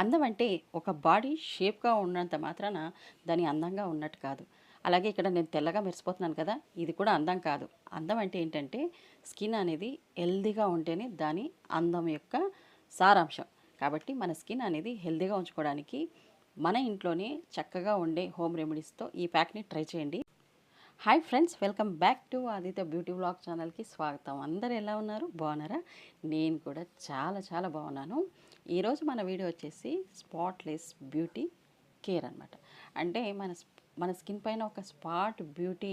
అందం అంటే ఒక బాడీ షేప్గా ఉన్నంత మాత్రాన దాని అందంగా ఉన్నట్టు కాదు. అలాగే ఇక్కడ నేను తెల్లగా మెరిసిపోతున్నాను కదా ఇది కూడా అందం కాదు. అందం అంటే ఏంటంటే స్కిన్ అనేది హెల్దీగా ఉంటేనే దాని అందం యొక్క సారాంశం. కాబట్టి మన స్కిన్ అనేది హెల్దీగా ఉంచుకోవడానికి మన ఇంట్లోనే చక్కగా ఉండే హోమ్ రెమెడీస్తో ఈ ప్యాక్ని ట్రై చేయండి. Hi friends welcome back to Aditya beauty blog ఛానల్కి స్వాగతం. అందరు ఎలా ఉన్నారు? బాగున్నారా? నేను కూడా చాలా చాలా బాగున్నాను. ఈరోజు మన వీడియో వచ్చేసి స్పాట్లెస్ బ్యూటీ కేర్ అనమాట అంటే మన మన స్కిన్ పైన ఒక స్పాట్ బ్యూటీ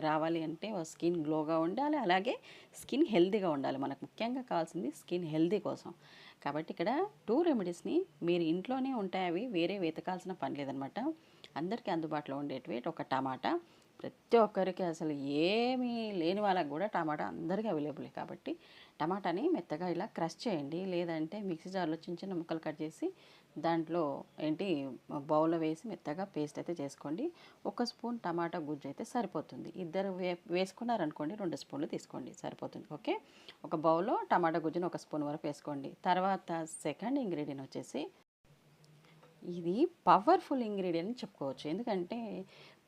రావాలి అంటే స్కిన్ గ్లోగా ఉండాలి అలాగే స్కిన్ హెల్తీగా ఉండాలి. మనకు ముఖ్యంగా కావాల్సింది స్కిన్ హెల్తీ కోసం. కాబట్టి ఇక్కడ టూ రెమెడీస్ని మీరు ఇంట్లోనే ఉంటాయి అవి వేరే వెతకాల్సిన పని లేదనమాట అందరికీ అందుబాటులో ఉండేటివి. ఒక టమాటా ప్రతి ఒక్కరికి అసలు ఏమీ లేని వాళ్ళకి కూడా టమాటా అందరికీ అవైలబుల్. కాబట్టి టమాటాని మెత్తగా ఇలా క్రష్ చేయండి. లేదంటే మిక్సీ జార్లో చిన్న చిన్న ముక్కలు కట్ చేసి దాంట్లో ఏంటి బౌల్లో వేసి మెత్తగా పేస్ట్ అయితే చేసుకోండి. ఒక స్పూన్ టమాటా గుజ్జు అయితే సరిపోతుంది. ఇద్దరు వే వేసుకున్నారనుకోండి రెండు స్పూన్లు తీసుకోండి సరిపోతుంది. ఓకే? ఒక బౌల్లో టమాటా గుజ్జుని ఒక స్పూన్ వరకు వేసుకోండి. తర్వాత సెకండ్ ఇంగ్రీడియంట్ వచ్చేసి ఇది పవర్ఫుల్ ఇంగ్రీడియంట్ అని చెప్పుకోవచ్చు. ఎందుకంటే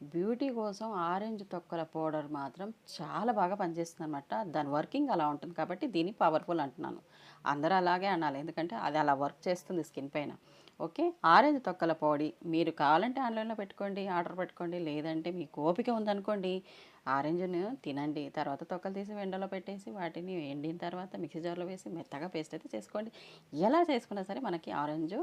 బ్యూటీ కోసం ఆరెంజ్ తొక్కల పౌడర్ మాత్రం చాలా బాగా పనిచేస్తుంది అనమాట దాని వర్కింగ్ అలా ఉంటుంది కాబట్టి దీన్ని పవర్ఫుల్ అంటున్నాను. అందరూ అలాగే అనాలి. ఎందుకంటే అది అలా వర్క్ చేస్తుంది స్కిన్ పైన. ఓకే? ఆరెంజ్ తొక్కల పొడి మీరు కావాలంటే ఆన్లైన్లో పెట్టుకోండి ఆర్డర్ పెట్టుకోండి. లేదంటే మీకు ఓపిక ఉందనుకోండి ఆరెంజ్ను తినండి. తర్వాత తొక్కలు తీసి ఎండలో పెట్టేసి వాటిని ఎండిన తర్వాత మిక్సీ జార్లో వేసి మెత్తగా పేస్ట్ అయితే చేసుకోండి. ఎలా చేసుకున్నా సరే మనకి ఆరెంజ్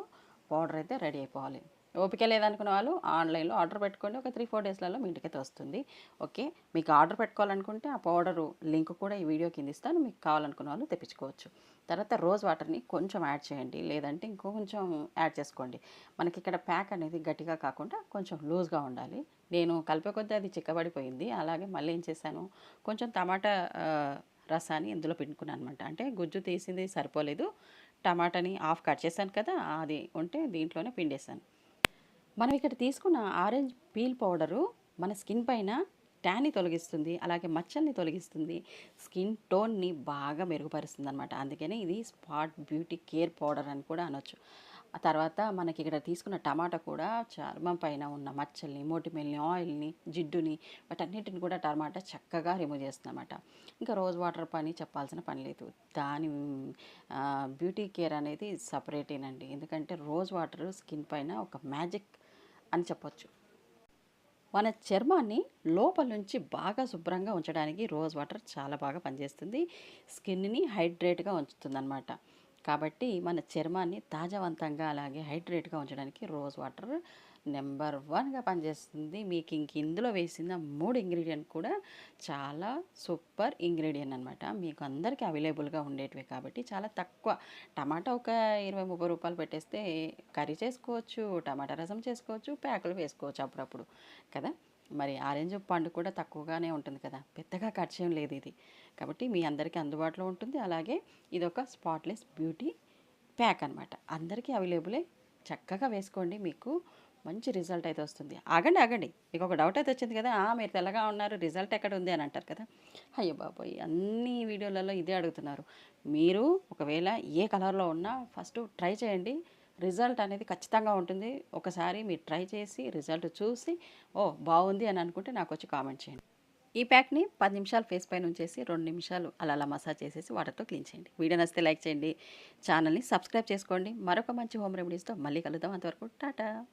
పౌడర్ అయితే రెడీ అయిపోవాలి. ఓపిక లేదనుకున్న వాళ్ళు ఆన్లైన్లో ఆర్డర్ పెట్టుకోండి. ఒక త్రీ ఫోర్ డేస్లలో మీ ఇంటికైతే వస్తుంది. ఓకే? మీకు ఆర్డర్ పెట్టుకోవాలనుకుంటే ఆ పౌడరు లింక్ కూడా ఈ వీడియో కింద ఇస్తాను. మీకు కావాలనుకున్న వాళ్ళు తెప్పించుకోవచ్చు. తర్వాత రోజ్ వాటర్ని కొంచెం యాడ్ చేయండి. లేదంటే ఇంకో కొంచెం యాడ్ చేసుకోండి. మనకి ఇక్కడ ప్యాక్ అనేది గట్టిగా కాకుండా కొంచెం లూజ్గా ఉండాలి. నేను కలిపే కొద్దీ అది చిక్కబడిపోయింది. అలాగే మళ్ళీ ఏం చేశాను? కొంచెం టమాటా రసాన్ని ఇందులో పిండుకున్నాను అనమాట అంటే గుజ్జు తీసింది సరిపోలేదు. టమాటాని హాఫ్ కట్ చేశాను కదా అది ఉంటే దీంట్లోనే పిండేశాను. మనం ఇక్కడ తీసుకున్న ఆరెంజ్ పీల్ పౌడరు మన స్కిన్ పైన ట్యాన్ని తొలగిస్తుంది అలాగే మచ్చల్ని తొలగిస్తుంది. స్కిన్ టోన్ని బాగా మెరుగుపరుస్తుంది అనమాట అందుకనే ఇది స్పాట్ బ్యూటీ కేర్ పౌడర్ అని కూడా అనొచ్చు. ఆ తర్వాత మనకి ఇక్కడ తీసుకున్న టమాటా కూడా చర్మం పైన ఉన్న మచ్చల్ని మోటిమెల్ని ఆయిల్ని జిడ్డుని వాటన్నిటిని కూడా టమాటా చక్కగా రిమూవ్ చేస్తుంది అనమాట ఇంకా రోజ్ వాటర్ పని చెప్పాల్సిన పని లేదు. దాని బ్యూటీ కేర్ అనేది సపరేటేనండి. ఎందుకంటే రోజ్ వాటర్ స్కిన్ పైన ఒక మ్యాజిక్ అని చెప్పొచ్చు. మన చర్మాన్ని లోపల నుంచి బాగా శుభ్రంగా ఉంచడానికి రోజ్ వాటర్ చాలా బాగా పనిచేస్తుంది. స్కిన్ని హైడ్రేట్గా ఉంచుతుంది అనమాట కాబట్టి మన చర్మాన్ని తాజావంతంగా అలాగే హైడ్రేట్గా ఉంచడానికి రోజ్ వాటర్ నెంబర్ వన్గా పనిచేస్తుంది. మీకు ఇంక ఇందులో వేసిన మూడు ఇంగ్రీడియంట్ కూడా చాలా సూపర్ ఇంగ్రీడియంట్ అనమాట మీకు అందరికీ అవైలబుల్గా ఉండేటివి కాబట్టి చాలా తక్కువ. టమాటా ఒక ఇరవై ముప్పై రూపాయలు పెట్టేస్తే కర్రీ చేసుకోవచ్చు టమాటా రసం చేసుకోవచ్చు ప్యాకులు వేసుకోవచ్చు అప్పుడప్పుడు. కదా? మరి ఆరెంజ్ పండు కూడా తక్కువగానే ఉంటుంది కదా. పెద్దగా ఖర్చు లేదు ఇది. కాబట్టి మీ అందరికీ అందుబాటులో ఉంటుంది. అలాగే ఇది ఒక స్పాట్లెస్ బ్యూటీ ప్యాక్ అనమాట అందరికీ అవైలబులే. చక్కగా వేసుకోండి. మీకు మంచి రిజల్ట్ అయితే వస్తుంది. ఆగండి ఆగండి. మీకు ఒక డౌట్ అయితే వచ్చింది కదా. మీరు తెల్లగా ఉన్నారు. రిజల్ట్ ఎక్కడ ఉంది అని అంటారు కదా. అయ్యో బాబోయ్! అన్ని వీడియోలలో ఇదే అడుగుతున్నారు. మీరు ఒకవేళ ఏ కలర్లో ఉన్నా ఫస్ట్ ట్రై చేయండి. రిజల్ట్ అనేది ఖచ్చితంగా ఉంటుంది. ఒకసారి మీరు ట్రై చేసి రిజల్ట్ చూసి ఓ బాగుంది అని అనుకుంటే నాకు వచ్చి కామెంట్ చేయండి. ఈ ప్యాక్ని పది నిమిషాలు ఫేస్ పైన ఉంచేసి రెండు నిమిషాలు అలా అలా మసాజ్ చేసేసి వాటర్తో క్లీన్ చేయండి. వీడియో నచ్చితే లైక్ చేయండి. ఛానల్ని సబ్స్క్రైబ్ చేసుకోండి. మరొక మంచి హోమ్ రెమెడీస్తో మళ్ళీ కలుద్దాం అంతవరకు. టాటా!